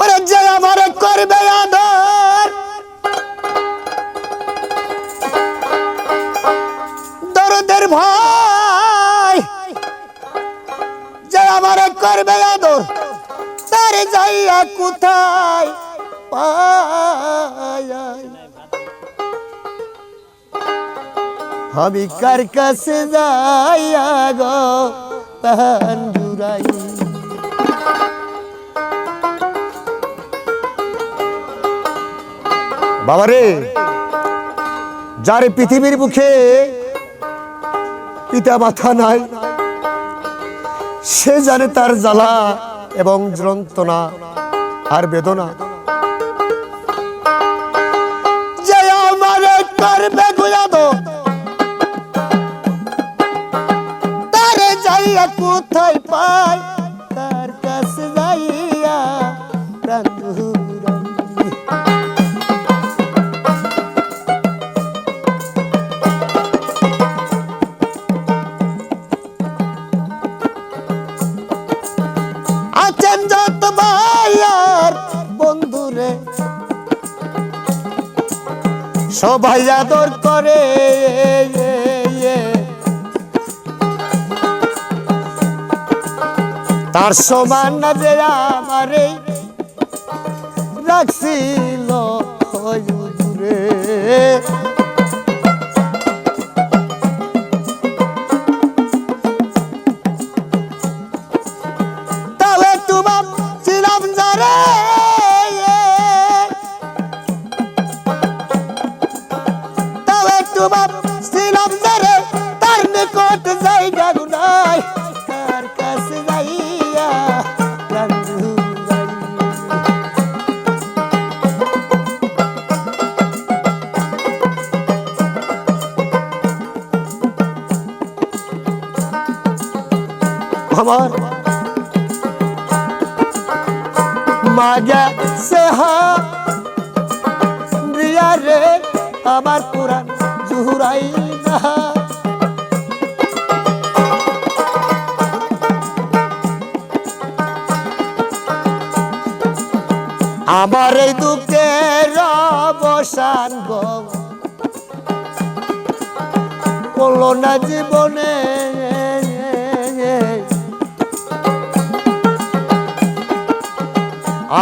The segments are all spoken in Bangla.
ওরে যে আমার করবে আদর, দরদের ভাই যে আমার করবে আদর, তার যাইয়া কোথায় আমি কার কাছে যাইয়া গো তাহান জুড়াই বাবারে, যার পৃথিবীর মুখে পিতা মাথা নাই, সে জানে তার জ্বালা এবং যন্ত্রণা আর বেদনা। সবাই আদর করে তার সমান না যে আমারে রাখছিল ছিলাম যারে তার নিকট জায়গা গুনাই তার কাছে যাইয়া প্রাণ জুড়াই। আমার মাগা সেহা রিয়া রে আমার পুরান জুহুরাই না আমার এই দুঃখের অবসান গো। না জীবনে।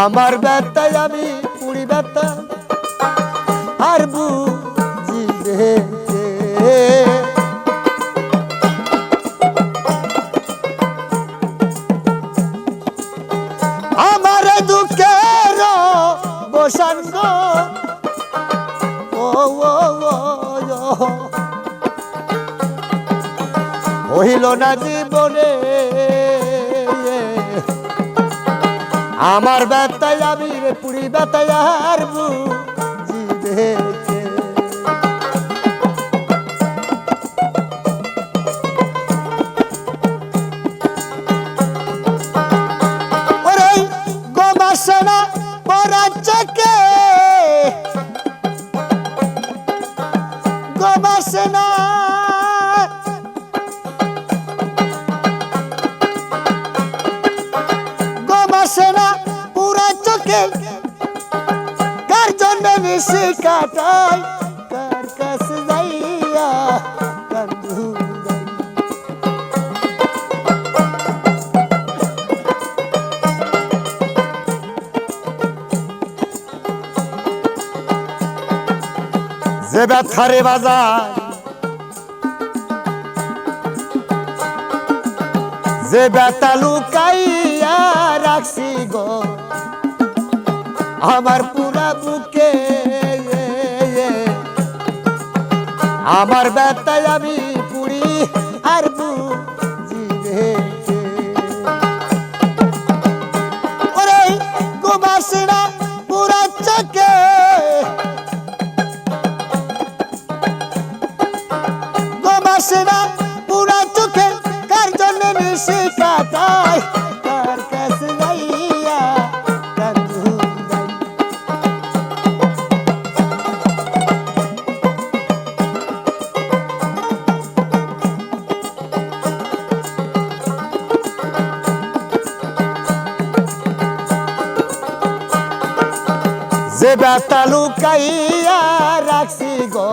আমার ব্যথায় আমি পুরি ব্যথা। আর বুঝিবে হইল না জীবনে। আমার ব্যথায় আমি পুরী ব্যথায় আর বুঝিবে পুরা কার জন্য নিশি কাটাই? কার কাছে যাইয়া কান্দু যে ব্যথারে বাজার যে ব্যথা লুকাইয়া রাখছি গো। আমার পুরা বুকে আমার ব্যথায় আমি পুরি আর বুঝিবে যে ব্যথা লুকাইয়া রাখছি গো,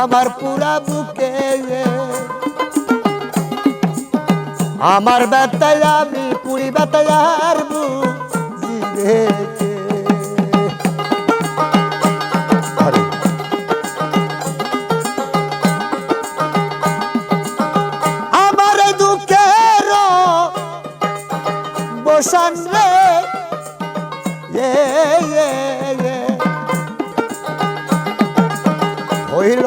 আমার পুরা বুকে আমার ব্যথায় আমি পুরি ব্যথায় আর বুঝিবে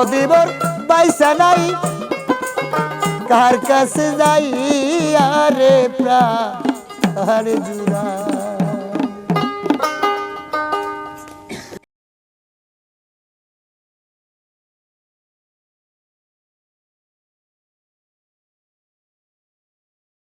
দরদিবর বাইসা নাই। কার কাছে যাই আরে প্রাণ জুড়া